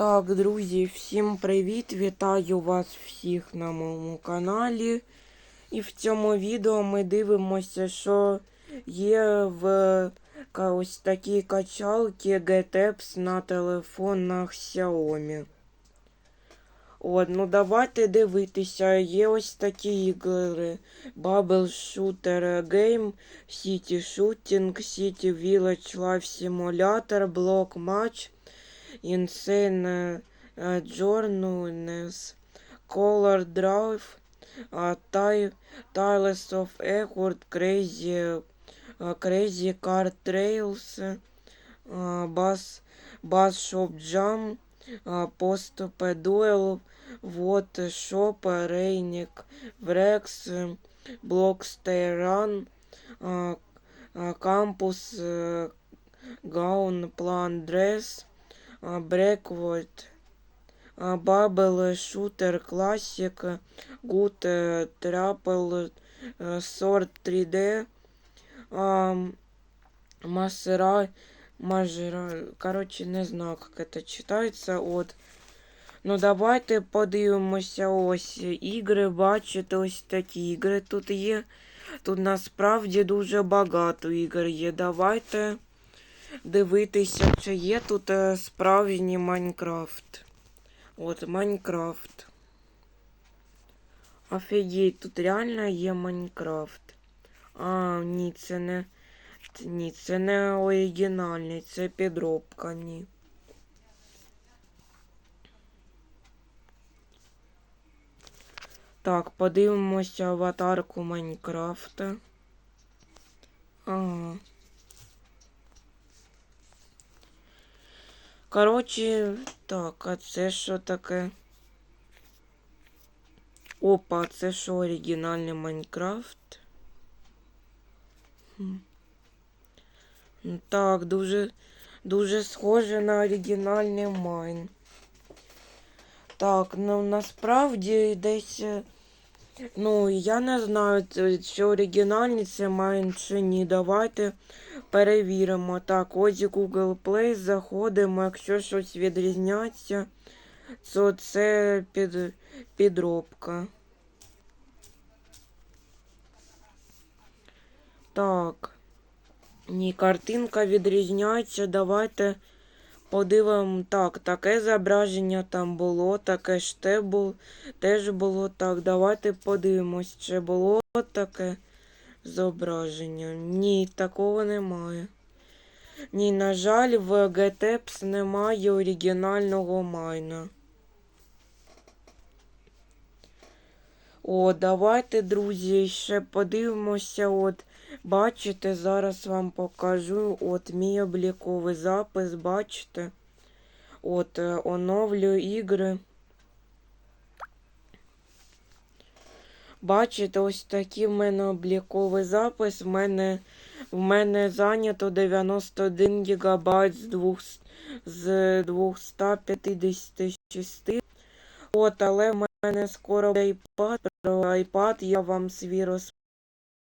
Так, друзі, всім привіт! Вітаю вас всіх на моєму каналі. І в цьому відео ми дивимося, що є в ось такій качалці GTEPS на телефонах Xiaomi. От, ну давайте дивитися. Є ось такі ігри. Bubble Shooter Game, City Shooting, City Village Life Simulator, Block Match. Insane uh, uh, Journeys, Color Drive, uh, Ti- Tiles of Echoed, Crazy, uh, Crazy Car Trails, uh, Bus, Bus Shop Jam, uh, Post Duel, Вот Shop, Rainik, Vrex, uh, Blockstay Run, uh, uh, Campus, uh, Gown Plan Dress, а, Breakwood, а, Bubble Shooter Classic, Good э, Triple э, Sword 3D, ам, Масера, Мажера, короче, не знаю, як це читається, от. Ну, давайте подивимося ось ігри, бачите, ось такі ігри тут є. Тут насправді дуже багато ігор є. Давайте Дивитися, чи є тут е, справжній Майнкрафт. От Майнкрафт. Офігеть, тут реально є Майнкрафт. А, ні, це не. Ні, це не оригінальний, це підробка, ні. Так, подивимося аватарку Майнкрафта. Коротше, так, а це що таке? Опа, це що оригінальний Майнкрафт? Ну, Так, дуже, дуже схоже на оригінальний Майн. Так, ну насправді десь. е, Ну, я не знаю, чи оригінальний це Майн чи ні. Давайте перевіримо. Так, ось Google Play, заходимо, якщо щось відрізняється, то це під, підробка. Так. Ні, картинка відрізняється. Давайте подивимо. Так, таке зображення там було, таке ж те було, теж було так. Давайте подивимось, чи було таке зображення. Ні, такого немає. Ні, на жаль, в GTEPS немає оригінального майна. О, давайте, друзі, ще подивимося. От, бачите, зараз вам покажу. От мій обліковий запис, бачите. От, е, оновлю ігри. Бачите, ось такий в мене обліковий запис. В мене, в мене зайнято 91 ГБ з, двох, з 256. От, але в мене скоро буде iPad. Про iPad я вам свій розповім.